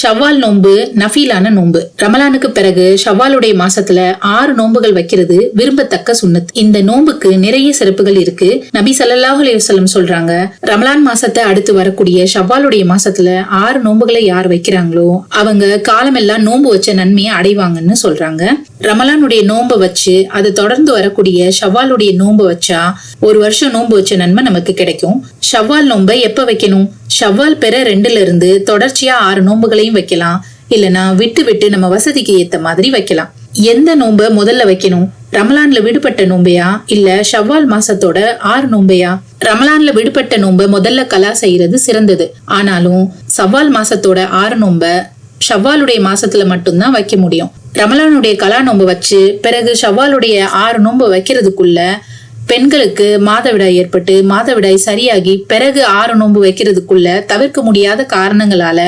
ஷவ்வால் நோன்பு நஃபீலான நோன்பு. ரமலானுக்கு பிறகு ஷவ்வாலுடைய மாசத்துல ஆறு நோன்புகள் வைக்கிறது விரும்பத்தக்க சுண்ணத் இந்த நோன்புக்கு நிறைய சிறப்புகள் இருக்கு. நபி சல்லாஹ் அலைஹி சொல்றாங்க ரமலான் மாசத்தை அடுத்து வரக்கூடிய ஷவ்வாலுடைய மாசத்துல ஆறு நோன்புகளை யார் வைக்கிறாங்களோ அவங்க காலமெல்லாம் நோன்பு வச்ச நன்மையை அடைவாங்கன்னு சொல்றாங்க. ரமலானுடைய நோன்பை வச்சு அதை தொடர்ந்து வரக்கூடிய ஷவ்வாலுடைய நோன்பை வச்சா ஒரு வருஷம் நோன்பு வச்ச நன்மை நமக்கு கிடைக்கும். ஷவ்வால் நோன்பை எப்ப வைக்கணும்? ஷவ்வால் பெற ரெண்டுல இருந்து தொடர்ச்சியா ஆறு நோன்புகளையும் வைக்கலாம். இல்லனா விட்டு விட்டு நம்ம வசதிக்கு ஏத்த மாதிரி வைக்கலாம். எந்த நோன்பை முதல்ல வைக்கணும்? ரமலான்ல விடுபட்ட நோம்பையா? இல்ல ஷவ்வால் மாசத்தோட ஆறு நோம்பையா? ரமலான்ல விடுபட்ட நோன்பை முதல்ல கலா செய்யறது சிறந்தது. ஆனாலும் சவ்வால் மாசத்தோட ஆறு நோன்பை ஷவ்வாலுடைய மாசத்துல மட்டும்தான் வைக்க முடியும். ரமலானுடைய கலா நோன்பு வச்சு பிறகு ஷவ்வாலுடைய ஆறு நோன்பு வைக்கிறதுக்குள்ள பெண்களுக்கு மாதவிடாய் ஏற்பட்டு மாதவிடாய் சரியாகி பிறகு ஆறு நோன்பு வைக்கிறதுக்குள்ள தவிர்க்க முடியாத காரணங்களால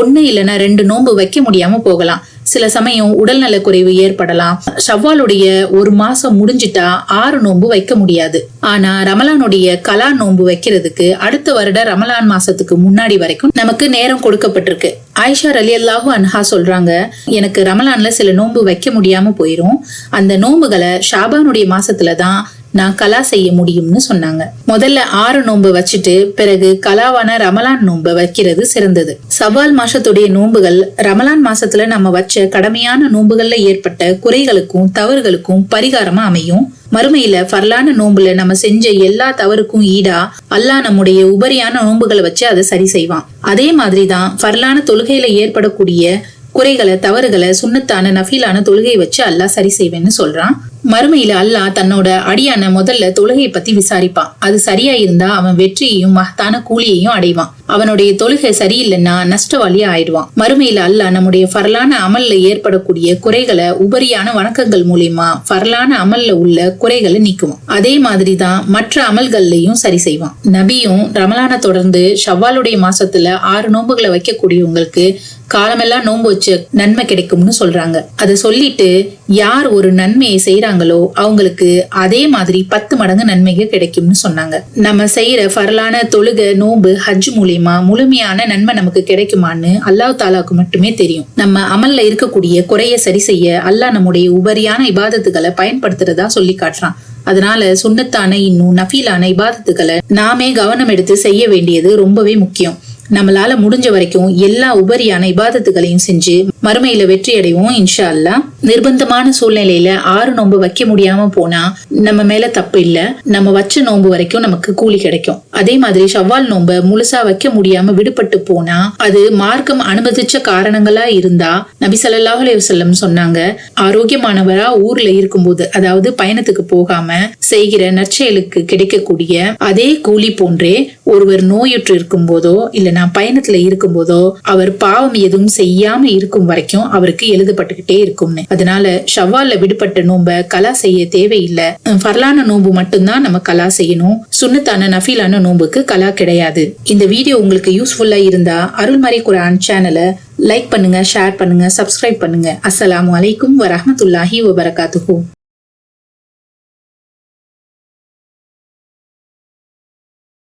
ஒண்ணு இல்லைன்னா ரெண்டு நோன்பு வைக்க முடியாம போகலாம். சில சமயம் உடல்நல குறைவு ஏற்படலாம். ஷவ்வாலுடைய ஒரு மாசம் முடிஞ்சிட்டா ஆறு நோன்பு வைக்க முடியாது. ஆனா ரமலானுடைய கலா நோன்பு வைக்கிறதுக்கு அடுத்த வருட ரமலான் மாசத்துக்கு முன்னாடி வரைக்கும் நமக்கு நேரம் கொடுக்கப்பட்டிருக்கு. ஆயிஷா அலி அல்லாஹு அன்ஹா சொல்றாங்க எனக்கு ரமலான்ல சில நோன்பு வைக்க முடியாம போயிரும். அந்த நோன்புகளை ஷாபானுடைய மாசத்துல தான் நான் கலா செய்ய முடியும்னு சொன்னாங்க. முதல்ல ஆறு நோன்பு வச்சுட்டு பிறகு கலாவான ரமலான் நோன்பு வைக்கிறது சிறந்தது. சவால் மாசத்துடைய நோன்புகள் ரமலான் மாசத்துல நம்ம வச்ச கடமையான நோன்புகள்ல ஏற்பட்ட குறைகளுக்கும் தவறுகளுக்கும் பரிகாரமா அமையும். மறுமையில ஃபர்லான நோன்புல நம்ம செஞ்ச எல்லா தவறுக்கும் ஈடா அல்லாஹ் நம்முடைய உபரியான நோன்புகளை வச்சு அதை சரி செய்வான். அதே மாதிரிதான் ஃபர்லான தொழுகையில ஏற்படக்கூடிய குறைகளை தவறுகளை சுண்ணத்தான நஃபீலான தொழுகையை வச்சு அல்லாஹ் சரி செய்வேன்னு சொல்றான். மறுமையில அல்லாஹ் தன்னோட அடியான முதல்ல தொழுகையை பத்தி விசாரிப்பான். அது சரியா இருந்தா அவன் வெற்றியையும் மகத்தான கூலியையும் அடைவான். அவனுடைய தொழுகை சரியில்லைன்னா நஷ்டவாளியா ஆயிடுவான். மறுமையில அல்லாஹ் நம்முடைய பரலான அமல்ல ஏற்படக்கூடிய குறைகளை உபரியான வணக்கங்கள் மூலியமா ஃபர்லான அமல்ல உள்ள குறைகளை நீக்குவான். அதே மாதிரிதான் மற்ற அமல்கள்லையும் சரி செய்வான். நபியும் ரமலான தொடர்ந்து ஷவ்வாலுடைய மாசத்துல ஆறு நோன்புகளை வைக்கக்கூடியவங்களுக்கு காலமெல்லாம் நோன்பு வச்சு நன்மை கிடைக்கும்னு சொல்றாங்க. அதை சொல்லிட்டு யார் ஒரு நன்மையை செய்யறாங்களோ அவங்களுக்கு அதே மாதிரி பத்து மடங்கு நன்மைகள் கிடைக்கும்னு சொன்னாங்க. நம்ம செய்யற பரலான தொழுக நோன்பு ஹஜ் மூலியமா முழுமையான நன்மை நமக்கு கிடைக்குமான்னு அல்லாஹ் தாலாவுக்கு மட்டுமே தெரியும். நம்ம அமல்ல இருக்கக்கூடிய குறைய சரி செய்ய அல்லாஹ் நம்முடைய உபரியான இபாதத்துகளை பயன்படுத்துறதா சொல்லி காட்டுறான். அதனால சுண்ணத்தான இன்னும் நஃபீலான இபாதத்துகளை நாமே கவனம் எடுத்து செய்ய வேண்டியது ரொம்பவே முக்கியம். நம்மளால முடிஞ்ச வரைக்கும் எல்லா உபரியான இபாதத்துகளையும் செஞ்சு மறுமையில வெற்றி அடைவோம் இன்ஷா அல்லா நிர்பந்தமான சூழ்நிலையில ஆறு நோன்பு வைக்க முடியாம போனா நம்ம மேல தப்பு இல்ல. நம்ம வச்ச நோன்பு வரைக்கும் நமக்கு கூலி கிடைக்கும். அதே மாதிரி ஷவ்வால் நோன்பை முழுசா வைக்க முடியாம விடுபட்டு போனா அது மார்க்கம் அனுமதிச்ச காரணங்களா இருந்தா நபி சல்லாஹ் அலைஹி சொன்னாங்க ஆரோக்கியமானவரா ஊர்ல இருக்கும்போது அதாவது பயணத்துக்கு போகாம செய்கிற நற்செயலுக்கு கிடைக்கக்கூடிய அதே கூலி போன்றே ஒருவர் நோயுற்று இருக்கும் போதோ இல்ல நான் பயணத்துல இருக்கும் போதோ அவர் பாவம் எதுவும் செய்யாம இருக்கும் வரைக்கும் அவருக்கு எழுதப்பட்டுக்கிட்டே இருக்கும்னு. அதனால ஷவ்வால்ல விடுபட்ட நோம்ப கலா செய்ய தேவையில்லை. ஃபர்லான நோன்பு மட்டும்தான் நம்ம கலா செய்யணும். சுண்ணத்தான நஃபீலான நோன்புக்கு கலா கிடையாது. இந்த வீடியோ உங்களுக்கு யூஸ்ஃபுல்லா இருந்தா அருள்மறை குரான் சேனலை லைக் பண்ணுங்க ஷேர் பண்ணுங்க சப்ஸ்கிரைப் பண்ணுங்க. அஸ்லாம் அலைக்கும் வரமத்துல்லாஹி வபரகாத்துஹு.